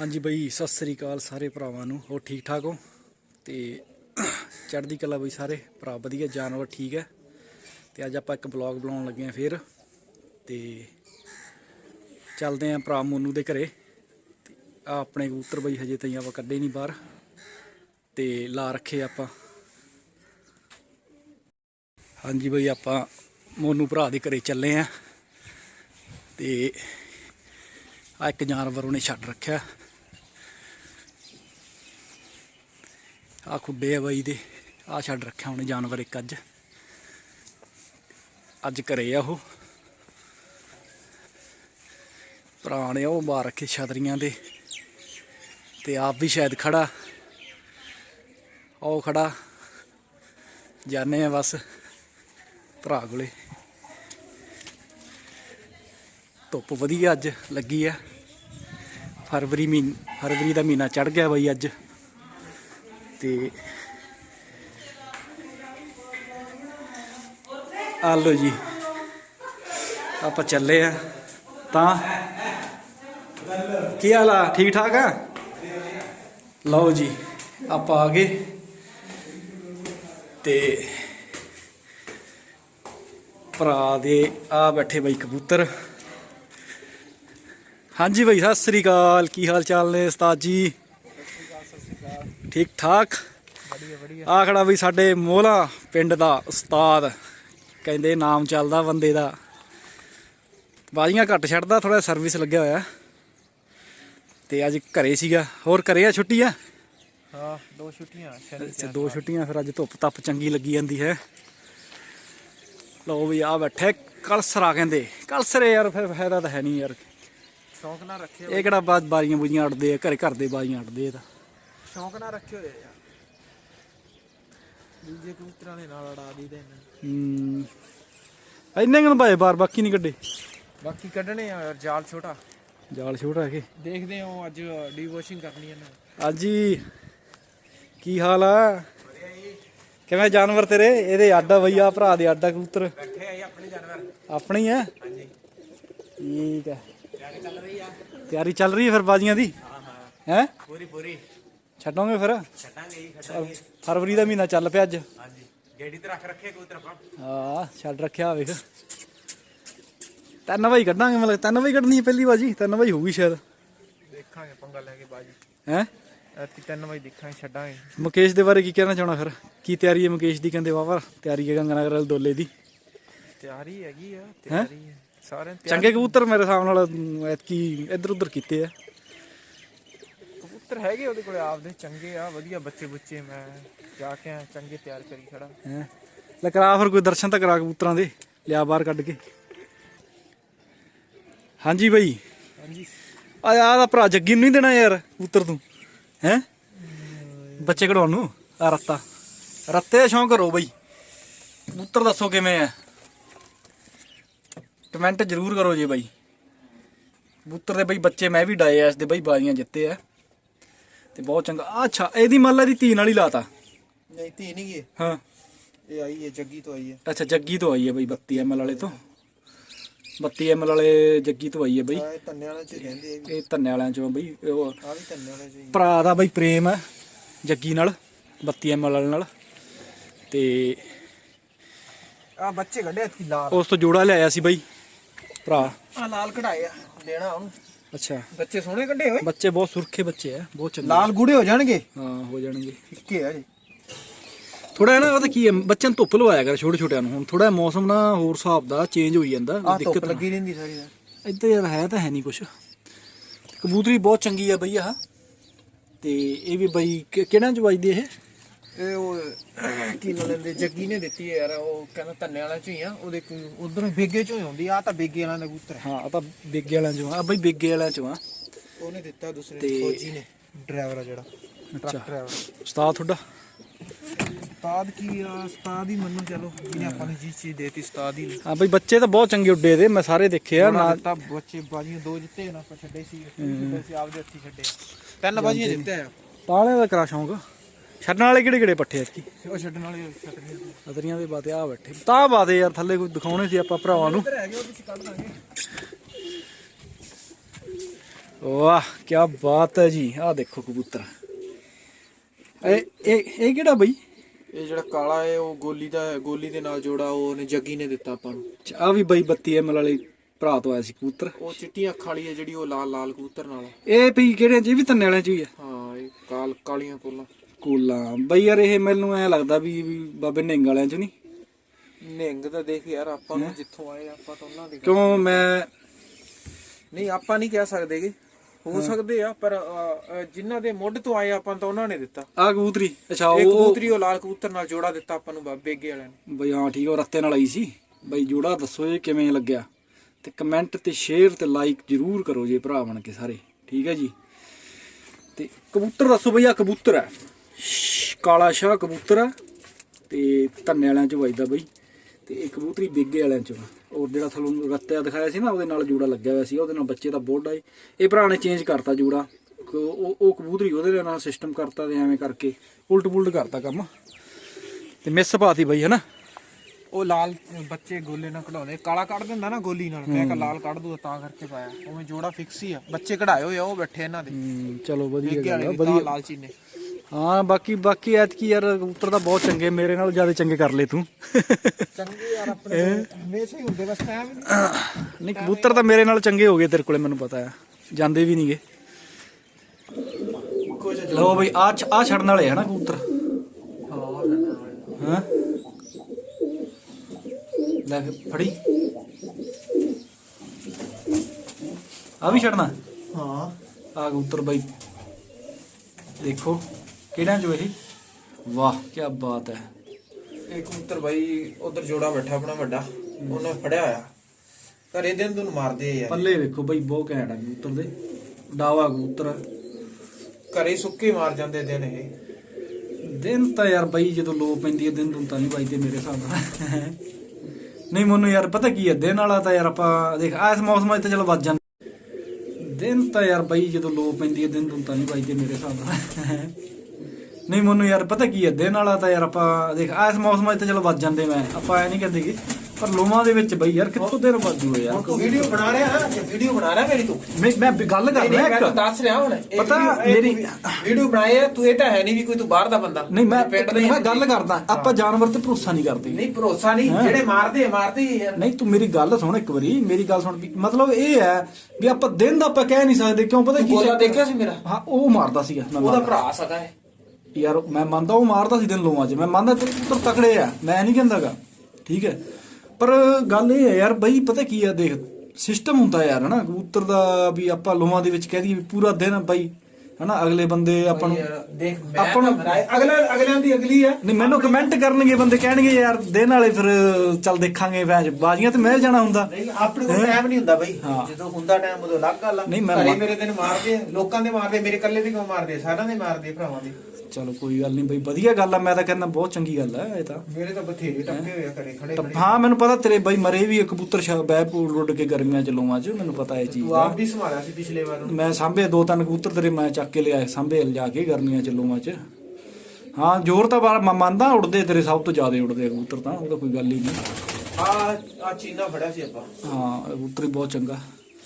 ਹਾਂਜੀ ਬਈ, ਸਤਿ ਸ੍ਰੀ ਅਕਾਲ ਸਾਰੇ ਭਰਾਵਾਂ ਨੂੰ। ਹੋਰ ਠੀਕ ਠਾਕ ਹੋ? ਤੇ ਚੜ੍ਹਦੀ ਕਲਾ ਬਈ ਸਾਰੇ। ਭਰਾ ਵਧੀਆ, ਜਾਨਵਰ ਠੀਕ ਹੈ। ਤੇ ਅੱਜ ਆਪਾਂ ਇੱਕ ਬਲੌਗ ਬਣਾਉਣ ਲੱਗੇ ਆ ਫੇਰ। ਤੇ ਚੱਲਦੇ ਆਂ ਭਰਾ ਮੋਨੂ ਦੇ ਘਰੇ। ਤੇ ਆ ਆਪਣੇ ਕਬੂਤਰ ਬਈ ਹਜੇ ਤਾਈਂ ਆਪਾਂ ਕੱਢੇ ਨਹੀਂ ਬਾਹਰ। ਤੇ ਲਾ ਰੱਖੇ ਆਪਾਂ। ਹਾਂਜੀ ਬਈ, ਆਪਾਂ ਮੋਨੂ ਭਰਾ ਦੇ ਘਰੇ ਚੱਲੇ ਆਂ ਤੇ ਆ ਇੱਕ ਜਾਨਵਰ ਉਹਨੇ ਛੱਡ ਰੱਖਿਆ। ਆ ਖੁੱਡੇ ਆ ਬਾਈ ਦੇ ਆ ਛੱਡ ਰੱਖਿਆ ਉਹਨੇ ਜਾਨਵਰ ਇੱਕ ਅੱਜ। ਅੱਜ ਘਰੇ ਆ ਉਹ। ਭਰਾ ਨੇ ਉਹ ਮਾਰ ਰੱਖੇ ਛਤਰੀਆਂ ਦੇ, ਤੇ ਆਪ ਵੀ ਸ਼ਾਇਦ ਖੜਾ। ਉਹ ਖੜਾ। ਜਾਣੇ ਆ ਬਸ ਭਰਾ ਕੋਲੇ। ਧੁੱਪ ਵਧੀਆ ਅੱਜ ਲੱਗੀ ਆ। ਫਰਵਰੀ ਮਹੀਨਾ, ਫਰਵਰੀ ਦਾ ਮਹੀਨਾ ਚੜ ਗਿਆ ਬਈ ਅੱਜ। ਤੇ ਆ ਲਓ ਜੀ, ਆਪਾਂ ਚੱਲੇ ਆ। ਤਾਂ ਕੀ ਹਾਲ ਆ? ਠੀਕ ਠਾਕ ਆ? ਲਓ ਜੀ, ਆਪਾਂ ਆ ਗਏ। ਤੇ ਭਰਾ ਦੇ ਆ ਬੈਠੇ ਬਈ ਕਬੂਤਰ। ਹਾਂਜੀ ਬਈ, ਸਤਿ ਸ੍ਰੀ ਅਕਾਲ। ਕੀ ਹਾਲ ਚਾਲ ਨੇ ਉਸਤਾਦ ਜੀ? ਠੀਕ ਠਾਕ ਵਧੀਆ ਵਧੀਆ। ਆ ਖੜਾ ਵੀ ਸਾਡੇ ਮੋਹਲਾ ਪਿੰਡ ਦਾ ਉਸਤਾਦ ਕਹਿੰਦੇ ਨਾਮ ਚੱਲਦਾ ਬੰਦੇ ਦਾ। ਬਾਜ਼ੀਆਂ ਘੱਟ ਛੱਡਦਾ ਥੋੜਾ ਸਰਵਿਸ ਲੱਗਿਆ ਹੋਇਆ। ਤੇ ਅੱਜ ਘਰੇ ਸੀਗਾ। ਹੋਰ ਘਰੇ ਆ ਛੁੱਟੀ ਆ? ਹਾਂ ਦੋ ਛੁੱਟੀਆਂ ਅੱਛਾ ਦੋ ਛੁੱਟੀਆਂ ਫਿਰ ਅੱਜ ਧੁੱਪ ਤੱਪ ਚੰਗੀ ਲੱਗੀ ਜਾਂਦੀ ਹੈ। ਲਓ ਵੀ ਆ ਬੈਠੇ ਕਲਸਰਾ ਕਹਿੰਦੇ। ਕਲਸਰੇ ਯਾਰ ਫਿਰ ਫਾਇਦਾ ਤਾਂ ਹੈ ਨਹੀਂ ਯਾਰ। ਸ਼ੌਂਕ ਨਾਲ ਰੱਖੇ ਇਹ ਕਿਹੜਾ ਬਾਜ ਬਾਰੀਆਂ ਬੂਜੀਆਂ ਅੜਦੇ ਆ ਘਰੇ ਘਰ ਦੇ ਬਾਰੀਆਂ ਅੜਦੇ ਆ ਤਾਂ। ਸ਼ੌਂਕ ਨਾਲ ਰੱਖੇ ਹੋਏ ਆ। ਦੂਜੇ ਕਬੂਤਰਾਂ ਦੇ ਨਾਲ ਅੜਾ ਦੀਦੇ ਨੇ। ਹੂੰ। ਇੰਨੇ ਗਣ ਭਾਏ ਬਾਰ ਬਾਕੀ ਨਹੀਂ ਕੱਢੇ। ਬਾਕੀ ਕੱਢਣੇ ਆ ਯਾਰ ਜਾਲ ਛੋਟਾ। ਜਾਲ ਛੋਟਾ ਹੈਗੇ ਦੇਖਦੇ ਹਾਂ ਅੱਜ ਡੀਵੋਸ਼ਿੰਗ ਕਰਨੀ ਹੈ ਨਾ। ਹਾਂਜੀ ਕੀ ਹਾਲ ਆ? ਕਿਵੇਂ ਜਾਨਵਰ ਤੇਰੇ? ਇਹਦੇ ਆਡਾ ਬਈਆ ਭਰਾ ਦੇ ਆਡਾ ਕਬੂਤਰ। ਬੈਠੇ ਆ ਆਪਣੇ ਜਾਨਵਰ। ਆਪਣੇ ਹੀ ਆ? ਹਾਂਜੀ। ਠੀਕ ਹੈ ਤਿਆਰੀ ਚੱਲ ਰਹੀ ਆ। ਤਿਆਰੀ ਚੱਲ ਰਹੀ ਹੈ ਫਿਰ ਬਾਜ਼ੀਆਂ ਦੀ? ਹਾਂ ਹਾਂ। ਹੈ? ਪੂਰੀ ਪੂਰੀ। ਛੱਡੋਗੇ ਫਿਰ? ਛੱਡਾਂਗੇ ਹੀ ਛੱਡਾਂਗੇ। ਫਰਵਰੀ ਦਾ ਮਹੀਨਾ ਚੱਲ ਪਿਆ ਅੱਜ। ਹਾਂਜੀ ਗੇੜੀ ਤੇ ਰੱਖ ਰੱਖੇ ਕਬੂਤਰ ਆਪਾਂ। ਹਾਂ ਛੱਡ ਰੱਖਿਆ ਵੇਖ। ਤਿੰਨ ਵਜੇ ਕੱਢਾਂਗੇ ਮਤਲਬ ਤਿੰਨ ਵਜੇ ਕੱਢਣੀ ਹੈ ਪਹਿਲੀ ਬਾਜੀ ਤਿੰਨ ਵਜੇ ਹੋਊਗੀ ਸ਼ਾਇਦ। ਦੇਖਾਂਗੇ ਪੰਗਾ ਲੈ ਕੇ ਬਾਜੀ। ਹੈ? ਐਤੀ 3 ਵਜੇ ਦੇਖਾਂਗੇ ਛੱਡਾਂਗੇ। ਮੁਕੇਸ਼ ਦੇ ਬਾਰੇ ਕੀ ਕਹਿਣਾ ਚਾਹਣਾ ਫਿਰ? ਕੀ ਤਿਆਰੀ ਹੈ ਮੁਕੇਸ਼ ਦੀ ਕਹਿੰਦੇ ਵਾਵਾ ਤਿਆਰੀ ਹੈ ਗੰਗਾਨਗਰ ਵਾਲੇ ਦੋਲੇ ਦੀ। ਤਿਆਰੀ ਹੈਗੀ ਆ ਤਿਆਰੀ ਹੈ। ਤਿਆਰੀ ਚੰਗੇ ਕਬੂਤਰ ਮੇਰੇ ਹਿਸਾਬ ਨਾਲ ਐਤਕੀ ਇੱਧਰ ਉੱਧਰ ਕੀਤੇ ਆ। ਕਬੂਤਰ ਹੈਗੇ ਉਹਦੇ ਕੋਲੇ ਆਪਦੇ ਚੰਗੇ ਆ ਵਧੀਆ ਬੱਚੇ ਬੁੱਚੇ ਮੈਂ ਜਾ ਕੇ ਚੰਗੇ ਤਿਆਰ ਕਰੀ ਖੜਾ। ਹੈ? ਲੈ ਕਰਾ ਫਿਰ ਕੋਈ ਦਰਸ਼ਨ ਤਾਂ ਕਰਾ ਕਬੂਤਰਾਂ ਦੇ ਲਿਆ ਬਾਹਰ ਕੱਢ ਕੇ। ਹਾਂਜੀ ਬਾਈ। ਹਾਂਜੀ। ਆ ਆ ਦਾ ਭਰਾ ਜੱਗੀ ਨੂੰ ਨਹੀਂ ਦੇਣਾ ਯਾਰ ਕਬੂਤਰ ਤੂੰ। ਹੈ? ਬੱਚੇ ਕਢਾਉਣ ਨੂੰ? ਆ ਰੱਤਾ। ਰੱਤੇ ਦਾ ਸ਼ੌਂਕ ਕਰੋ ਬਾਈ। ਕਬੂਤਰ ਦੱਸੋ ਕਿਵੇਂ ਆ? ਕਮੈਂਟ ਜ਼ਰੂਰ ਕਰੋ ਜੀ ਬਾਈ। ਕਬੂਤਰ ਦੇ ਬਾਈ ਬੱਚੇ ਮੈਂ ਵੀ ਡਾਏ ਆ ਇਸ ਦੇ ਬਾਈ ਬਾਜ਼ੀਆਂ ਜਿੱਤੇ ਆ। ਤੇ ਬਹੁਤ ਚੰਗਾ। ਆਹ ਅੱਛਾ ਇਹਦੀ ਮੰਨ ਲਾ ਦੀ ਧੀ ਨਾਲ ਹੀ ਲਾਤਾ। ਨਹੀਂ ਤੀ ਨਹੀਂ ਗਏ ਹਾਂ। ਇਹ ਆਈ ਹੈ ਜੱਗੀ ਤੋਂ ਆਈ ਹੈ ਅੱਛਾ ਜੱਗੀ ਤੋਂ ਆਈ ਹੈ ਬਾਈ 32 ਐਮਐਲ ਵਾਲੇ ਤੋਂ। 32 ਐਮਐਲ ਵਾਲੇ ਜੱਗੀ ਤੋਂ ਆਈ ਹੈ ਬਾਈ। ਇਹ ਧੰਨੇ ਵਾਲੇ ਚ ਰਹਿੰਦੇ ਇਹ ਧੰਨੇ ਵਾਲਿਆਂ ਚੋਂ ਬਾਈ ਉਹ ਆ ਵੀ ਧੰਨੇ ਵਾਲੇ ਚ ਹੀ। ਭਰਾ ਦਾ ਬਾਈ ਪ੍ਰੇਮ ਹੈ ਜੱਗੀ ਨਾਲ 32 ਐਮਐਲ ਵਾਲੇ ਨਾਲ। ਤੇ ਆ ਬੱਚੇ ਕੱਢੇ ਲਾਲ। ਉਸ ਤੋਂ ਜੋੜਾ ਲਿਆਇਆ ਸੀ ਬਾਈ ਭਰਾ। ਆ ਲਾਲ ਕਢਾਏ ਆ ਦੇਣਾ ਉਹਨੂੰ। ਅੱਛਾ। ਬੱਚੇ ਸੋਹਣੇ ਕੱਢੇ ਹੋਏ? ਬੱਚੇ ਬਹੁਤ ਸੁਰਖੇ ਬੱਚੇ ਆ ਬਹੁਤ ਚੰਗੇ। ਲਾਲ ਗੂੜੇ ਹੋ ਜਾਣਗੇ? ਹਾਂ ਹੋ ਜਾਣਗੇ। ਫਿੱਕੇ ਆ ਜੀ ਥੋੜਾ ਨਾ ਪਤਾ ਕੀ ਹੈ ਬੱਚਿਆਂ ਨੂੰ ਧੁੱਪ ਲਵਾਇਆ ਕਰ ਛੋਟੇ ਛੋਟਿਆਂ ਨੂੰ। ਹੁਣ ਥੋੜਾ ਮੌਸਮ ਨਾ ਹੋਰ ਹਿਸਾਬ ਦਾ ਚੇਂਜ ਹੋਈ ਜਾਂਦਾ ਆ ਦਿੱਕਤ ਲੱਗੀ ਰਹਿੰਦੀ ਸਾਰੀ ਦਾ ਇੱਥੇ ਯਾਰ ਹੈ ਤਾਂ ਹੈ ਨਹੀਂ ਕੁਛ। ਕਬੂਤਰੀ ਬਹੁਤ ਚੰਗੀ ਆ ਬਈ ਆਹ। ਤੇ ਇਹ ਵੀ ਬਈ ਕਿ- ਕਿਹੜਿਆਂ ਚ ਵੱਜਦੀ ਇਹ? ਇਹ ਉਹ ਕੀ ਨਾਂ ਲੈਂਦੇ ਜੱਗੀ ਨੇ ਦਿੱਤੀ ਹੈ ਯਾਰ ਉਹ ਕਹਿੰਦਾ ਧੰਨੇ ਵਾਲਾ ਚ ਹੀ ਆ ਉਹਦੇ ਉਧਰ ਬੇਗੇ ਚੋਂ ਹੀ ਹੁੰਦੀ ਆ ਤਾਂ ਬੇਗੇ ਵਾਲਾ ਦਾ ਕਬੂਤਰ ਹੈ। ਹਾਂ ਆ ਤਾਂ ਬੇਗੇ ਵਾਲਿਆਂ ਚੋਂ ਆ ਬਈ ਬੇਗੇ ਵਾਲਿਆਂ ਚੋਂ ਆ। ਉਹਨੇ ਦਿੱਤਾ ਦੂਸਰੇ ਤੇ- ਫੌਜੀ ਨੇ ਡਰਾਈਵਰ ਆ ਜਿਹੜਾ ਅੱਛਾ। Truck driver. ਉਸਤਾਦ ਤੁਹਾਡਾ? ਉਸਤਾਦ ਕੀ ਆ ਉਸਤਾਦ ਹੀ ਮੰਨੋ ਚਲੋ ਜਿਹਨੇ ਆਪਾਂ ਨੂੰ ਜੀ ਚੀਜ਼ ਦੇਤੀ ਉਸਤਾਦ ਹੀ ਨੇ। ਹਾਂ ਬਈ ਬੱਚੇ ਤਾਂ ਬਹੁਤ ਚੰਗੇ ਉੱਡੇ ਦੇ ਮੈਂ ਸਾਰੇ ਦੇਖੇ ਆ ਨਾ ਨਾ ਦਿੱਤਾ ਬੱਚੇ ਬਾਜੀਆਂ ਦੋ ਜਿੱਤੇ ਨਾ ਆਪਾਂ ਛੱਡੇ ਸੀ ਅਸੀਂ ਆਪਦੇ ਹੱਥੀ ਛੱਡੇ। ਤਿੰਨ ਬਾਜੀਆਂ ਜਿੱਤੇ ਆ। ਤਾਲਿਆਂ ਦਾ ਕਰਾ ਸ਼ੌਂਕ ਛੱਡਣ ਵਾਲੇ ਕਿਹੜੇ ਕਿਹੜੇ ਪੱਠੇ ਐਤਕੀ ਉਹ ਛੱਡਣ ਵਾਲੇ ਅਦਰੀਆਂ ਦੇ ਬਾਤੇ ਆ ਬੈਠੇ। ਤਾਂ ਬਾਤੇ ਯਾਰ ਥੱਲੇ ਕੋਈ ਦਿਖਾਉਣੇ ਸੀ ਆਪਾਂ ਭਰਾਵਾਂ ਨੂੰ। ਵਾਹ ਕੀ ਬਾਤ ਹੈ ਜੀ। ਆਹ ਦੇਖੋ ਕਬੂਤਰ। ਇਹ ਇਹ ਇਹ ਕਿਹੜਾ ਬਈ? ਇਹ ਜਿਹੜਾ ਕਾਲਾ ਹੈ ਉਹ ਗੋਲੀ ਦਾ ਗੋਲੀ ਦੇ ਨਾਲ ਜੋੜਾ ਉਹ ਉਹਨੇ ਜੱਗੀ ਨੇ ਦਿੱਤਾ ਆਪਾਂ ਨੂੰ। ਆ ਵੀ ਬਈ 32 ਐਮਐਲ ਵਾਲੀ ਭਰਾ ਤੋਂ ਆਇਆ ਸੀ ਕਬੂਤਰ। ਉਹ ਚਿੱਟੀਆਂ ਅੱਖਾਂ ਵਾਲੀ ਹੈ ਜਿਹੜੀ ਉਹ ਲਾਲ ਲਾਲ ਕਬੂਤਰ ਨਾਲ ਇਹ ਵੀ ਕਿਹੜੇ ਜੀ ਵੀ ਤੰਨੇ ਵਾਲਿਆਂ ਚ ਹੀ ਆ। ਹਾਂ ਇਹ ਕਾਲ ਕਾਲੀਆਂ ਕੋਲਾਂ। ਕੂਲਾਂ ਬਈ ਯਾਰ ਇਹ ਮੈਨੂੰ ਐ ਲੱਗਦਾ ਵੀ ਵੀ ਬਾਬੇ ਨਿੰਗ ਵਾਲਿਆਂ ਚ ਨਹੀਂ ਨਿਹੰਗ ਤਾਂ ਦੇਖ ਯਾਰ ਆਪਾਂ ਨੂੰ ਜਿੱਥੋਂ ਆਏ ਆਪਾਂ ਤਾਂ ਉਹਨਾਂ ਦੇ ਕਿਉਂ ਮੈਂ ਨਹੀਂ ਆਪਾਂ ਨਹੀਂ ਕਹਿ ਸਕਦੇਗੇ ਹੋ ਸਕਦੇ ਆ ਪਰ ਜਿਨ੍ਹਾਂ ਦੇ ਮੁੱਢ ਤੋਂ ਆਏ ਆਪਾਂ ਤਾਂ ਉਹਨਾਂ ਨੇ ਦਿੱਤਾ। ਆ ਕਬੂਤਰੀ। ਅੱਛਾ ਉਹ ਕਬੂਤਰੀ ਉਹ ਲਾਲ ਕਬੂਤਰ ਨਾਲ ਜੋੜਾ ਦਿੱਤਾ ਆਪਾਂ ਨੂੰ ਬਾਬੇਗੇ ਵਾਲਿਆਂ ਨੇ। ਬਈ ਹਾਂ ਠੀਕ ਉਹ ਰੱਤੇ ਨਾਲ ਆਈ ਸੀ। ਬਈ ਜੋੜਾ ਦੱਸੋ ਇਹ ਕਿਵੇਂ ਲੱਗਿਆ? ਤੇ ਕਮੈਂਟ ਤੇ ਸ਼ੇਅਰ ਤੇ ਲਾਈਕ ਜਰੂਰ ਕਰੋ ਜੇ ਭਰਾ ਬਣ ਕੇ ਸਾਰੇ। ਠੀਕ ਹੈ ਜੀ? ਤੇ ਕਬੂਤਰ ਦੱਸੋ ਬਈ ਆ ਕਬੂਤਰ ਹੈ। ਕਾਲਾ ਸ਼ਾਹ ਕਬੂਤਰ ਹੈ ਤੇ ਧੰਨੇ ਵਾਲਿਆਂ ਚ ਵੱਜਦਾ ਬਈ। ਤੇ ਇਹ ਕਬੂਤਰੀ ਬੇਗੇ ਵਾਲਿਆਂ ਚ। ਉਹ ਜਿਹੜਾ ਤੁਹਾਨੂੰ ਰੱਤਿਆ ਦਿਖਾਇਆ ਸੀ ਨਾ ਉਹਦੇ ਨਾਲ ਜੋੜਾ ਲੱਗਿਆ ਹੋਇਆ ਸੀ। ਉਹਦੇ ਨਾਲ ਬੱਚੇ ਦਾ ਬੋਡਾ ਏ ਇਹ। ਭਰਾ ਨੇ ਚੇਂਜ ਕਰਤਾ ਜੋੜਾ। ਉਹ ਉਹ ਕਬੂਤਰੀ ਉਹਦੇ ਨਾਲ ਸਿਸਟਮ ਕਰਤਾ ਤੇ ਐਵੇਂ ਕਰਕੇ ਉਲਟ ਪੁਲਟ ਕਰਤਾ ਕੰਮ। ਤੇ ਮਿਸ ਪਾਤੀ ਬਈ ਹਨਾ? ਉਹ ਲਾਲ ਬੱਚੇ ਗੋਲੇ ਨਾਲ ਕਢਾਉਂਦੇ। ਕਾਲਾ ਕੱਢ ਦਿੰਦਾ ਨਾ ਗੋਲੀ ਨਾਲ। ਮੈਂ ਕਿਹਾ ਲਾਲ ਕੱਢ ਦੂਗਾ ਤਾਂ ਕਰਕੇ ਪਾਇਆ। ਉਵੇਂ ਜੋੜਾ ਫਿਕਸ ਹੀ ਆ। ਬੱਚੇ ਕਢਾਏ ਹੋਏ ਆ ਉਹ ਬੈਠੇ ਇਹਨਾਂ ਦੇ। ਚਲੋ ਵਧੀਆ ਗੱਲ ਆ ਵਧੀਆ। ਲਾਲਚੀ ਨੇ। ਹਾਂ ਬਾਕੀ ਬਾਕੀ ਐਤਕੀ ਯਾਰ ਕਬੂਤਰ ਤਾਂ ਬਹੁਤ ਚੰਗੇ ਮੇਰੇ ਨਾਲ ਜ਼ਿਆਦਾ ਚੰਗੇ ਕਰ ਲਏ ਤੂੰ। ਚੰਗੇ ਯਾਰ ਆਪਣੇ ਹਮੇਸ਼ਾ ਹੀ ਹੁੰਦੇ ਬਸ ਟਾਈਮ ਨਹੀਂ ਕਬੂਤਰ ਤਾਂ ਮੇਰੇ ਨਾਲ ਚੰਗੇ ਹੋ ਗਏ ਤੇਰੇ ਕੋਲੇ ਮੈਨੂੰ ਪਤਾ ਆ ਜਾਂਦੇ ਵੀ ਨਹੀਂਗੇ ਲਓ ਬਈ ਆ ਆ ਛੱਡਣ ਵਾਲੇ ਨਾ ਕਬੂਤਰ। ਹਾਂ? ਹਾਂ ਲੈ ਫੜੀ। ਆ ਵੀ ਛੱਡਣਾ? ਹਾਂ। ਆ ਕਬੂਤਰ ਬਾਈ। ਦੇਖੋ। ਕਿਹੜਿਆਂ ਚੋਂ ਇਹ? ਵਾਹ ਕੀ ਬਾਤ ਹੈ। ਇਹ ਕਬੂਤਰ ਬਾਈ ਉਧਰ ਜੋੜਾ ਬੈਠਾ ਆਪਣਾ ਵੱਡਾ। ਉਹਨੇ ਫੜਿਆ ਹੋਇਆ ਘਰੇ ਦਿਨ ਦੁਨ ਮਾਰਦੇ ਆ ਯਾਰ। ਪੱਲੇ ਵੇਖੋ ਬਾਈ ਬਹੁਤ ਘੈਂਟ ਆ ਕਬੂਤਰ ਦੇ। ਡਾਵਾ ਕਬੂਤਰ। ਘਰੇ ਸੁੱਕੇ ਮਾਰ ਜਾਂਦੇ ਦਿਨ ਇਹ। ਦਿਨ ਤਾਂ ਯਾਰ ਬਾਈ ਜਦੋਂ ਲੋ ਪੈਂਦੀ ਹੈ ਦਿਨ ਦੁਨ ਤਾਂ ਨਹੀਂ ਵੱਜਦੇ ਮੇਰੇ ਹਿਸਾਬ ਨਾਲ। ਨਹੀਂ ਮੈਨੂੰ ਯਾਰ ਪਤਾ ਕੀ ਹੈ ਦਿਨ ਵਾਲਾ ਤਾਂ ਯਾਰ ਆਪਾਂ ਦੇਖ ਆ ਇਸ ਮੌਸਮ 'ਚ ਤਾਂ ਚਲੋ ਵੱਜ ਜਾਂਦਾ। ਦਿਨ ਤਾਂ ਯਾਰ ਬਾਈ ਜਦੋਂ ਲੋ ਪੈਂਦੀ ਹੈ ਦਿਨ ਦੁਨ ਤਾਂ ਨਹੀਂ ਵੱਜਦੇ ਮੇਰੇ ਹਿਸਾਬ ਨਾਲ। ਨਹੀਂ ਮੈਨੂੰ ਯਾਰ ਪਤਾ ਕੀ ਹੈ ਦਿਨ ਵਾਲਾ ਤਾਂ ਯਾਰ ਆਪਾਂ ਦੇਖ ਆ ਇਸ ਮੌਸਮ 'ਚ ਤਾਂ ਚਲੋ ਵੱਜ ਜਾਂਦੇ ਮੈਂ ਆਪਾਂ ਐ ਨਹੀਂ ਕਹਿੰਦੇ ਕਿ ਪਰ ਲੋਮਾਂ ਦੇ ਵਿੱਚ ਬਈ ਯਾਰ ਕਿੱਥੋਂ ਦਿਨ ਵੱਜੂ ਯਾਰ? ਤੂੰ ਵੀਡੀਓ ਬਣਾ ਰਿਹਾ ਨਾ ਵੀਡੀਓ ਬਣਾ ਰਿਹਾ ਮੇਰੀ ਤੂੰ। ਮੈਂ ਮੈਂ ਗੱਲ ਕਰ ਰਿਹਾ ਇੱਕ। ਦੱਸ ਰਿਹਾ ਹੁਣ ਪਤਾ ਮੇਰੀ- ਵੀਡੀਓ ਬਣਾਏ ਆ, ਤੂੰ ਇਹ ਤਾਂ ਹੈ ਨਹੀਂ ਵੀ ਕੋਈ ਤੂੰ ਬਾਹਰ ਦਾ ਬੰਦਾ। ਨਹੀਂ ਮੈਂ ਹੀ ਮੈਂ ਗੱਲ ਕਰਦਾ ਆਪਾਂ ਜਾਨਵਰ ਤੇ ਭਰੋਸਾ ਨਹੀਂ ਕਰਦੇ। ਨਹੀਂ ਭਰੋਸਾ ਨਹੀਂ ਜਿਹੜੇ ਮਾਰਦੇ ਮਾਰਦੇ ਹੀ ਆ। ਨਹੀਂ ਤੂੰ ਮੇਰੀ ਗੱਲ ਸੁਣ ਇੱਕ ਵਾਰੀ ਮੇਰੀ ਗੱਲ ਸੁਣ ਮਤਲਬ ਇਹ ਹੈ ਵੀ ਆਪਾਂ ਦਿਨ ਦਾ ਆਪਾਂ ਕਹਿ ਨਹੀਂ ਸਕਦੇ ਕਿਉਂ ਪਤਾ ਕੀ ਚੱਕਰ? ਦੇਖਿਆ ਸੀ ਮੇਰਾ? ਹਾਂ ਉਹ ਮਾਰਦਾ ਸੀਗਾ ਉਹਦਾ। ਭਰਾ ਸਕਾ ਹੈ ਯਾਰ ਮੈਂ ਮੰਨਦਾ ਉਹ ਮਾਰਦਾ ਸੀ ਦਿਨ ਲੋਆਂ 'ਚ। ਮੈਂ ਮੰਨਦਾ ਤੇਰੇ ਪੁੱਤਰ ਤਕੜੇ ਆ। ਮੈਂ ਨਹੀਂ ਕਹਿੰਦਾਗਾ। ਠੀਕ ਹੈ? ਪਰ ਗੱਲ ਇਹ ਹੈ ਯਾਰ ਬਈ ਪਤਾ ਕੀ ਆ ਦੇਖ ਸਿਸਟਮ ਹੁੰਦਾ ਯਾਰ ਹਨਾ? ਕਬੂਤਰ ਦਾ ਵੀ ਆਪਾਂ ਲੋਹਾਂ ਦੇ ਵਿੱਚ ਕਹਿ ਦਈਏ ਪੂਰਾ ਦਿਨ ਬਈ ਹਨਾ? ਅਗਲੇ ਬੰਦੇ ਆਪਾਂ ਨੂੰ ਦੇਖ ਆਪਾਂ ਨੂੰ- ਅਗਲਾ ਅਗਲਿਆਂ ਦੀ ਅਗਲੀ ਆ। ਨਹੀਂ ਮੈਨੂੰ ਕਮੈਂਟ ਕਰਨਗੇ ਬੰਦੇ ਕਹਿਣਗੇ ਯਾਰ ਦਿਨ ਵਾਲੇ ਫਿਰ ਚੱਲ ਦੇਖਾਂਗੇ ਵੈਜ ਬਾਜ਼ੀਆਂ ਤੇ ਮੈਂ ਜਾਣਾ ਹੁੰਦਾ। ਨਹੀਂ ਆਪਣੇ ਕੋਲ ਟਾਈਮ ਨਹੀਂ ਹੁੰਦਾ ਬਈ। ਹਾਂ। ਜਦੋਂ ਹੁੰਦਾ ਟਾਈਮ ਉਦੋਂ ਅਲੱਗ ਗੱਲ ਆ। ਨਹੀਂ, ਮੇਰੇ ਦਿਨ ਮਾਰਦੇ ਲੋਕਾਂ ਦੇ ਮਾਰਦੇ ਮੇਰੇ ਇਕੱਲੇ ਦੇ ਕਿਉਂ ਮਾਰਦੇ ਸਾਰਿਆਂ ਦੇ ਮਾਰਦੇ ਭਰਾਵਾਂ ਦੇ। ਚਲੋ ਕੋਈ ਗੱਲ ਨਹੀਂ ਬਈ ਵਧੀਆ ਗੱਲ ਆ ਮੈਂ ਤਾਂ ਕਹਿੰਦਾ ਬਹੁਤ ਚੰਗੀ ਗੱਲ ਆ ਇਹ ਤਾਂ। ਮੇਰੇ ਤਾਂ ਬਥੇਰੇ ਟੱਪੇ ਹੋਏ ਆ ਘਰੇ ਖੜੇ ਤਾਂ ਖੜੇ। ਹਾਂ ਮੈਨੂੰ ਪਤਾ ਤੇਰੇ ਬਈ ਮਰੇ ਵੀ ਆ ਕਬੂਤਰ ਸ਼ਾ ਬਹਿ ਪੂਲ ਉੱਡ ਕੇ ਗਰਮੀਆਂ ਚ ਲੋਆਂ ਚ ਮੈਨੂੰ ਪਤਾ ਇਹ ਚੀਜ਼ ਤੂੰ ਦਾ। ਆਪ ਵੀ ਸੰਭਾਲਿਆ ਸੀ ਪਿਛਲੇ ਵਾਰ ਮੈਂ ਸਾਂਭੇ ਦੋ ਤਿੰਨ ਕਬੂਤਰ ਤੇਰੇ ਮੈਂ ਚੱਕ ਕੇ ਲਿਆਏ ਸਾਂਭੇ ਲਿਜਾ ਕੇ ਗਰਮੀਆਂ ਚ ਲੋਆਂ ਚ। ਹਾਂ ਜ਼ੋਰ ਤਾਂ ਬਾਰ ਮੈਂ ਮੰਨਦਾ ਉੜਦੇ ਤੇਰੇ ਸਭ ਤੋਂ ਜ਼ਿਆਦਾ ਉੜਦੇ ਆ ਕਬੂਤਰ ਤਾਂ ਉਹਦਾ ਕੋਈ ਗੱਲ ਹੀ ਨਹੀਂ। ਆ ਆ ਚੀਨਾ ਫੜਿਆ ਸੀ ਆਪਾਂ। ਹਾਂ ਕਬੂਤਰ ਹੀ ਬਹੁਤ ਚੰਗਾ।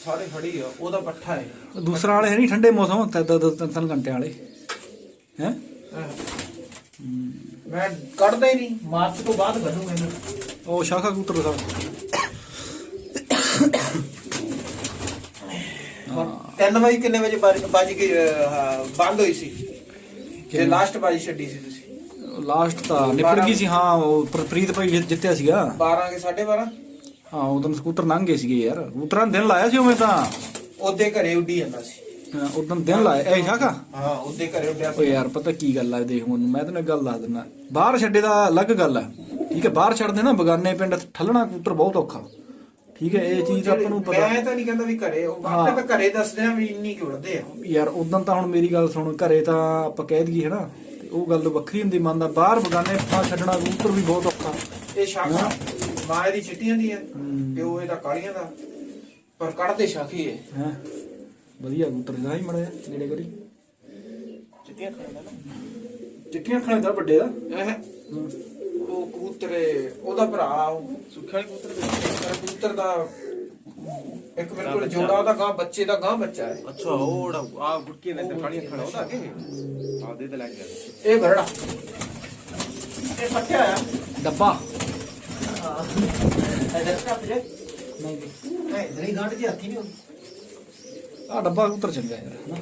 ਸਾਰੇ ਫੜੀ ਆ ਉਹਦਾ ਪੱਠਾ ਹੈ। ਦੂਸਰਾ ਵਾਲੇ ਹੈ ਨਹੀਂ ਠੰਡੇ ਮੌਸਮ ਤੇ ਤਿੰਨ ਤਿੰਨ ਘੰਟੇ ਵਾਲੇ। ਹਾਂ। ਮੈਂ ਕੱਢਦਾ ਹੀ ਨਹੀਂ। ਮਾਰਚ ਤੋਂ ਬਾਅਦ ਬਣੂਗਾ ਇਹਨੂੰ। ਉਹ ਸ਼ਾਖਾ ਕਬੂਤਰ ਦਾ ਤਿੰਨ ਵਜੇ ਕਿੰਨੇ ਵਜੇ ਬਾਰੀ ਬਾਜੀ ਕੀ ਅਹ, ਬੰਦ ਹੋਈ ਸੀ? ਜੇ ਲਾਸਟ ਬਾਜੀ ਛੱਡੀ ਸੀ ਤੁਸੀਂ? ਲਾਸਟ ਤਾਂ ਨਿਪਟ ਗਈ ਸੀ ਹਾਂ ਉਹ ਪ੍ਰ- ਪ੍ਰੀਤ ਭਾਈ ਜਿੱਤਿਆ ਸੀਗਾ। 12 ਕੇ 12:30 ਹਾਂ ਉਦੋਂ ਸਕੂਟਰ ਲੰਘ ਗਏ ਸੀਗੇ ਯਾਰ। ਕਬੂਤਰਾਂ ਨੇ ਦਿਨ ਲਾਇਆ ਸੀ ਉਵੇਂ ਤਾਂ। ਉਹਦੇ ਘਰੇ ਉੱਡੀ ਜਾਂਦਾ ਸੀ। ਉਦੋਂ ਦਿਨ ਲਾਇਆ। ਇਹ ਸ਼ਾਖਾ ਹਾਂ ਉਹਦੇ ਘਰੇ ਉੱਡਿਆ ਸੀ ਯਾਰ ਪਤਾ ਕੀ ਗੱਲ ਆ ਦੇਖ ਮੈਨੂੰ ਮੈਂ ਤੈਨੂੰ ਇੱਕ ਗੱਲ ਦੱਸ ਦਿੰਦਾ। ਬਾਹਰ ਛੱਡੇ ਦਾ ਅਲੱਗ ਗੱਲ ਆ। ਠੀਕ ਹੈ ਬਾਹਰ ਛੱਡਦੇ ਨਾ ਬਗਾਨੇ ਪਿੰਡ ਠੱਲਣਾ ਕਬੂਤਰ ਬਹੁਤ ਔਖਾ। ਠੀਕ ਹੈ ਇਹ ਚੀਜ਼ ਆਪਾਂ ਨੂੰ ਪਤਾ। ਮੈਂ ਤਾਂ ਨਹੀਂ ਕਹਿੰਦਾ ਵੀ ਘਰੇ ਉਹ ਆਪਣੇ ਤਾਂ ਘਰੇ ਦੱਸਦੇ ਆ ਵੀ ਇੰਨੀ ਕਿ ਉੱਡਦੇ ਆ। ਯਾਰ ਉਦੋਂ ਤਾਂ ਹੁਣ ਮੇਰੀ ਗੱਲ ਸੁਣ ਘਰੇ ਤਾਂ ਆਪਾਂ ਕਹਿ ਦਈਏ ਹਨਾ ਤੇ ਉਹ ਗੱਲ ਵੱਖਰੀ ਹੁੰਦੀ ਮੰਨਦਾ ਬਾਹਰ ਬਗਾਨੇ ਪਾ ਛੱਡਣਾ ਕਬੂਤਰ ਵੀ ਬਹੁਤ ਔਖਾ। ਇਹ ਸ਼ਾਖਾ ਮਾਂ ਇਹਦੀ ਚਿੱਟੀਆਂ ਦੀ ਹੈ। ਪਿਓ ਇਹਦਾ ਕਾਲੀਆਂ ਦਾ। ਪਰ ਕੱਢਦੇ ਸ਼ਾਖੀ ਹੈ ਹੈ। ਵਧੀਆ ਕਬੂਤਰ ਦਾ ਹੀ ਮੜਿਆ ਨੇੜੇ ਕਰੀ। ਚਿੱਟੀਆਂ ਖਾਂਦਾ ਨਾ। ਚਿੱਟੀਆਂ ਖਾਣੇ ਦਾ ਵੱਡੇ ਦਾ। ਇਹ ਉਹ ਕਬੂਤਰ ਹੈ, ਉਹਦਾ ਭਰਾ ਉਹ ਸੁੱਖਾ ਕਬੂਤਰ ਦੇ ਕਬੂਤਰ ਦਾ ਇੱਕ ਮੇਰੇ ਕੋਲ ਜੋੜਾ ਉਹਦਾ ਗਾਂ ਬੱਚੇ ਦਾ ਗਾਂ ਬੱਚਾ ਹੈ। ਅੱਛਾ ਉਹ ਆ ਗੁਟਕੀ ਨੇ ਤੇ ਫਾੜੀਆਂ ਖੜਾ ਉਹਦਾ ਕਿ ਆਦੇ ਤੇ ਲੱਗ ਗਿਆ ਇਹ ਬਰੜਾ। ਇਹ ਪੱਟਿਆ ਆ ਡੱਬਾ। ਇਧਰ ਕੱਪ ਜੇ ਨਹੀਂ ਨਹੀਂ। ਇਧਰ ਹੀ ਗਾਂਟ ਜੀ ਹੱਥੀ ਨਹੀਂ ਆ ਡੱਬਾ ਉਤਰ ਚੰਗਾ ਯਾਰ ਹਨਾ?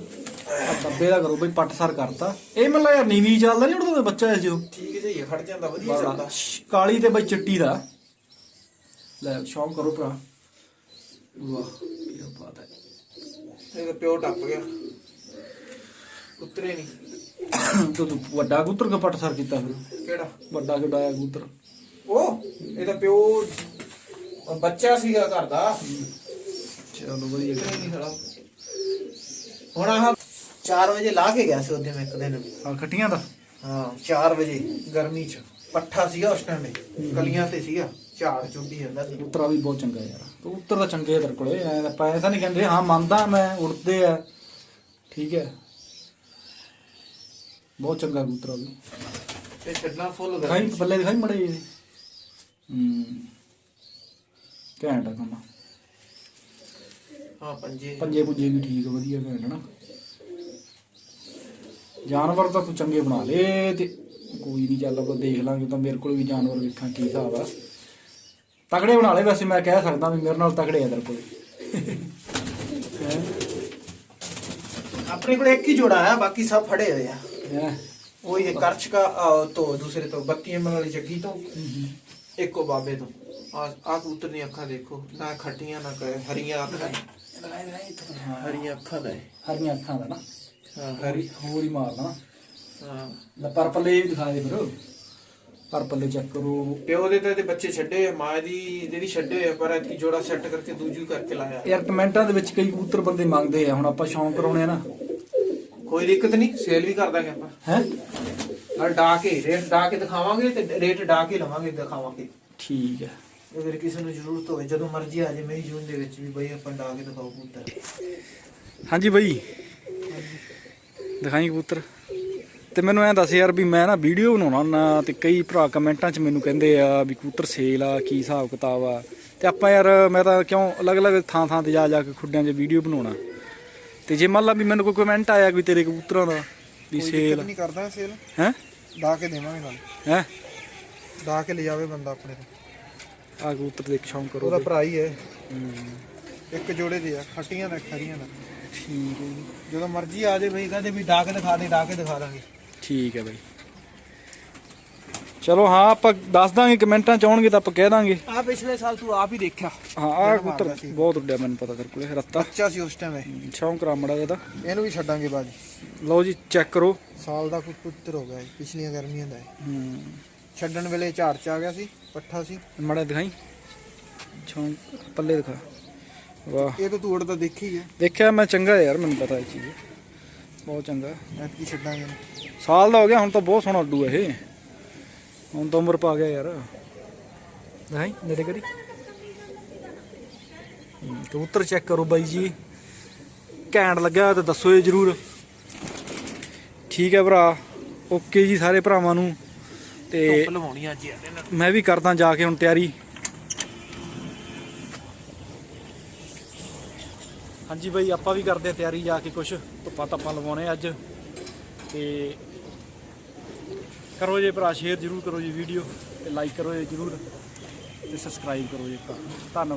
ਆ ਡੱਬੇ ਦਾ ਕਰੋ ਬਈ ਪੱਟ ਸਰ ਕਰਤਾ। ਇਹ ਮਤਲਬ ਯਾਰ ਨੀਵੀਂ ਚੱਲਦਾ ਨਹੀਂ ਉੜਦਾ ਬੱਚਾ ਹੈ ਜੋ? ਠੀਕ ਹੈ ਜੀ ਖੜ ਜਾਂਦਾ ਵਧੀਆ ਚੱਲਦਾ। ਕਾਲੀ ਤੇ ਬਈ ਚਿੱਟੀ ਦਾ। ਲੈ ਸ਼ੌਂਕ ਕਰੋ ਭਰਾ। ਵਾਹ ਕੀ ਬਾਤ ਹੈ। ਇਹਦਾ ਪਿਓ ਟੱਪ ਗਿਆ। ਉਤਰੇ ਨਹੀਂ। ਤੂੰ ਤੂੰ ਵੱਡਾ ਕਬੂਤਰ ਕੋ ਪੱਟ ਸਰ ਕੀਤਾ ਫਿਰ? ਕਿਹੜਾ? ਵੱਡਾ ਕਿੱਡਾ ਆਇਆ ਕਬੂਤਰ? ਉਹ ਇਹਦਾ ਪਿਓ ਬੱਚਾ ਸੀਗਾ ਘਰ ਦਾ। ਚਲੋ ਵਧੀਆ ਨਹੀਂ ਖੜਾ ਹੁਣ ਆਹ 4 ਵਜੇ ਲਾ ਕੇ ਗਿਆ ਸੀ ਉਹਦੇ ਮੈਂ ਇੱਕ ਦਿਨ ਆ ਖੱਟੀਆਂ ਦਾ? ਹਾਂ 4 ਵਜੇ ਗਰਮੀ ਚ। ਪੱਠਾ ਸੀਗਾ ਉਸ ਟਾਈਮ ਕਲੀਆਂ ਤੇ ਸੀਗਾ। ਝਾੜ ਚੁੱਭੀ ਜਾਂਦਾ ਸੀ। ਕਬੂਤਰ ਵੀ ਬਹੁਤ ਚੰਗਾ ਯਾਰ। ਕਬੂਤਰ ਤਾਂ ਚੰਗੇ ਤੇਰੇ ਕੋਲੇ। ਐ ਤਾਂ ਪੈਸਾ ਨਹੀਂ ਕਹਿੰਦੇ। ਹਾਂ ਮੰਨਦਾ ਮੈਂ ਉੜਦੇ ਆ। ਠੀਕ ਹੈ। ਬਹੁਤ ਚੰਗਾ ਕਬੂਤਰ ਵੀ। ਤੇ ਛੱਡਣਾ ਫੁੱਲ ਦਿਖਾਈ ਬੱਲੇ ਦਿਖਾਈ ਮੜੇ ਹੂੰ। ਘੈਂਟ ਆ ਕੰਮ। ਹਾਂ ਪੰਜੇ। ਪੰਜੇ ਪੁੰਜੇ ਵੀ ਠੀਕ ਵਧੀਆ ਘੈਂਟ ਨਾ ਜਾਨਵਰ ਤਾਂ ਤੂੰ ਚੰਗੇ ਬਣਾ ਲੇ ਤੇ ਕੋਈ ਨਹੀਂ ਚੱਲ ਆਪਾਂ ਦੇਖ ਲਾਂਗੇ ਤਾਂ ਮੇਰੇ ਕੋਲ ਵੀ ਜਾਨਵਰ ਵੇਖਾਂ ਕੀ ਹਿਸਾਬ ਆ। ਤਕੜੇ ਬਣਾ ਲੈ ਵੈਸੇ ਮੈਂ ਕਹਿ ਸਕਦਾ ਵੀ ਮੇਰੇ ਨਾਲ ਤਕੜੇ ਆ ਤੇਰੇ ਕੋਲ। ਆਪਣੇ ਕੋਲ ਇੱਕ ਹੀ ਜੋੜਾ ਆ ਬਾਕੀ ਸਭ ਫੜੇ ਹੋਏ ਆ। ਹੈ? ਉਹ ਇਹ ਕਰਚ ਕਾ ਤੋਂ ਦੂਸਰੇ ਤੋਂ 32 ਐਮਐਲ ਵਾਲੀ ਜੱਗੀ ਤੋਂ ਇੱਕੋ ਬਾਬੇ ਤੋਂ। ਆ ਆ ਕਬੂਤਰ ਦੀਆਂ ਅੱਖਾਂ ਦੇਖੋ ਨਾ ਖੱਟੀਆਂ ਨਾ ਕ- ਹਰੀਆਂ ਅੱਖਾਂ ਹਰੀਆਂ ਅੱਖਾਂ ਦਾ ਹੈ। ਹਰੀਆਂ ਅੱਖਾਂ ਦਾ ਨਾ। ਹਾਂ ਹਰੀ ਹੋਰ। ਹੀ ਮਾਰਦਾ ਨਾ ਹਾਂ। ਲੈ ਪਰਪਲੇ ਵੀ ਦਿਖਾ ਦੇ ਫਿਰ। ਪਰਪਲੇ ਚੈੱਕ ਕਰੋ। ਪਿਓ ਦੇ ਤਾਂ ਇਹਦੇ ਬੱਚੇ ਛੱਡੇ ਹੋਏ, ਮਾਂ ਦੀ ਜਿਹੜੀ ਛੱਡੇ ਹੋਏ, ਪਰ ਐਤਕੀ ਜੋੜਾ ਸੈੱਟ ਕਰਕੇ ਦੂਜੀ ਕਰਕੇ ਲਾਇਆ। ਯਾਰ ਕਮੈਂਟਾਂ ਦੇ ਵਿੱਚ ਕਈ ਕਬੂਤਰ ਬੰਦੇ ਮੰਗਦੇ ਆ ਹੁਣ ਆਪਾਂ ਸ਼ੌਂਕ ਕਰਾਉਣੇ ਆ ਨਾ। ਕੋਈ ਦਿੱਕਤ ਨਹੀਂ ਸੇਲ ਵੀ ਕਰ ਦਾਂਗੇ ਆਪਾਂ। ਹੈ? ਨਾਲ ਡਾ ਕੇ ਰੇਟ ਡਾ ਕੇ ਦਿਖਾਵਾਂਗੇ ਤੇ ਰੇਟ ਡਾ ਕੇ ਲਵਾਂਗੇ ਦਿਖਾਵਾਂਗੇ। ਠੀਕ ਹੈ। ਅਗਰ ਕਿਸੇ ਨੂੰ ਜ਼ਰੂਰਤ ਹੋਵੇ ਜਦੋਂ ਮਰਜ਼ੀ ਆ ਜਾਏ ਮਈ ਜੂਨ ਦੇ ਵਿੱਚ ਵੀ ਬਈ ਆਪਾਂ ਡਾ ਕੇ ਦਿਖਾਓ ਕਬੂਤਰ। ਹਾਂਜੀ ਬਈ। ਦਿਖਾਈ ਕਬੂਤਰ। ਤੇ ਮੈਨੂੰ ਐਂ ਦੱਸ ਯਾਰ ਵੀ ਮੈਂ ਨਾ ਵੀਡੀਓ ਬਣਾਉਣਾ ਨਾ ਤੇ ਕਈ ਭਰਾ ਕਮੈਂਟਾਂ 'ਚ ਮੈਨੂੰ ਕਹਿੰਦੇ ਆ ਵੀ ਕਬੂਤਰ ਸੇਲ ਆ ਕੀ ਹਿਸਾਬ ਕਿਤਾਬ ਆ। ਤੇ ਆਪਾਂ ਯਾਰ ਮੈਂ ਤਾਂ ਕਿਉਂ ਅਲੱਗ-ਅਲੱਗ ਥਾਂ ਥਾਂ ਤੇ ਜਾ ਜਾ ਕੇ ਖੁੱਡਿਆਂ 'ਚ ਵੀਡੀਓ ਬਣਾਉਣਾ। ਤੇ ਜੇ ਮੰਨ ਲਾ ਵੀ ਮੈਨੂੰ ਕੋਈ ਕਮੈਂਟ ਆਇਆ ਕੋਈ ਤੇਰੇ ਕਬੂਤਰਾਂ ਦਾ ਵੀ ਸੇਲ ਨਹੀਂ ਕਰਦਾ ਸੇਲ। ਹੈ? ਡਾ ਕੇ ਦੇਵਾਂਗੇ ਨਾਲ। ਹੈ? ਡਾ ਕੇ ਲੈ ਜਾਵੇ ਬੰਦਾ ਆਪਣੇ ਤੋਂ। ਆ ਕਬੂਤਰ ਦੇਖ ਸ਼ੌਂਕ ਕਰੋ ਉਹਦਾ। ਭਰਾ ਹੀ ਹੈ। ਇੱਕ ਜੋੜੇ ਦੇ ਆ ਖੱਟੀਆਂ ਦਾ ਖਰੀਆਂ ਦਾ ਠੀਕ ਹੈ ਜੀ। ਜਦੋਂ ਮਰਜ਼ੀ ਆ ਜਾਏ ਬਈ ਕਹਦੇ ਵੀ ਡਾ ਕੇ ਦਿਖਾ ਦੇ ਡਾ ਕੇ ਦਿਖਾ ਦਾਂਗੇ। ਠੀਕ ਹੈ ਬਾਈ। ਚਲੋ ਹਾਂ ਆਪਾਂ ਦੱਸ ਦਾਂਗੇ ਕਮੈਂਟਾਂ ਚ ਆਉਣਗੇ ਤਾਂ ਆਪਾਂ ਕਹਿ ਦਾਂਗੇ। ਆ ਪਿਛਲੇ ਸਾਲ ਤੂੰ ਆਪ ਹੀ ਦੇਖਿਆ। ਹਾਂ ਆਹ ਕਬੂਤਰ ਬਹੁਤ ਉੱਡਿਆ ਮੈਨੂੰ ਪਤਾ ਤੇਰੇ ਕੋਲੇ ਰੱਤਾ ਬੱਚਾ ਸੀ ਉਸ ਟਾਈਮ ਇਹ। ਸ਼ੌਂਕ ਰਾਮੜਾ ਇਹਦਾ ਇਹਨੂੰ ਵੀ ਛੱਡਾਂਗੇ ਬਾਅਦ ਲਓ ਜੀ ਚੈੱਕ ਕਰੋ। ਸਾਲ ਦਾ ਕੋਈ ਪੁੱਤਰ ਹੋ ਗਿਆ ਪਿਛਲੀਆਂ ਗਰਮੀਆਂ ਦਾ। ਹੂੰ। ਛੱਡਣ ਵੇਲੇ ਝਾੜ ਚ ਆ ਗਿਆ ਸੀ ਪੱਠਾ ਸੀ। ਮੜਾ ਦਿਖਾਈ। ਸ਼ੌਂਕ ਪੱਲੇ ਦਿਖਾ। ਵਾਹ। ਇਹ ਤਾਂ ਤੂੰ ਉੜਦਾ ਦੇਖੀ ਹੈ ਦੇਖਿਆ ਮੈਂ ਚੰਗਾ ਯਾਰ ਮੈਨੂੰ ਪਤਾ ਇਹ ਚੀਜ਼। ਬਹੁਤ ਚੰਗਾ। ਐਤਕੀ ਛੱਡਾਂਗੇ। ਸਾਲ ਦਾ ਹੋ ਗਿਆ ਹੁਣ ਤਾਂ ਬਹੁਤ ਸੋਹਣਾ ਉੱਡੂ ਇਹ। ਹੁਣ ਤਾਂ ਉਮਰ ਪਾ ਗਿਆ ਯਾਰ। ਦਿਖਾਈ ਨੇੜੇ ਕਰੀ। ਕਬੂਤਰ ਚੈੱਕ ਕਰੋ ਬਾਈ ਜੀ। ਘੈਂਟ ਲੱਗਿਆ ਤਾਂ ਦੱਸੋ ਇਹ ਜਰੂਰ। ਠੀਕ ਹੈ ਭਰਾ। ਓਕੇ ਜੀ ਸਾਰੇ ਭਰਾਵਾਂ ਨੂੰ। ਤੇ ਲਵਾਉਣੀ ਅੱਜ ਯਾਰ ਇਹਨਾਂ ਮੈਂ ਵੀ ਕਰਦਾ ਜਾ ਕੇ ਹੁਣ ਤਿਆਰੀ। ਹਾਂਜੀ ਬਾਈ ਆਪਾਂ ਵੀ ਕਰਦੇ ਆ ਤਿਆਰੀ ਜਾ ਕੇ ਕੁਛ। ਧੁੱਪਾਂ ਧੱਪਾਂ ਲਵਾਉਣੇ ਅੱਜ। ਤੇ ਕਰੋ ਜੇ ਭਰਾ ਸ਼ੇਅਰ ਜਰੂਰ ਕਰੋ ਜੀ ਵੀਡੀਓ ਤੇ ਲਾਈਕ ਕਰੋ ਜੀ ਜਰੂਰ ਤੇ ਸਬਸਕ੍ਰਾਈਬ ਕਰੋ ਜੀ ਭਰਾ ਧੰਨਵਾਦ।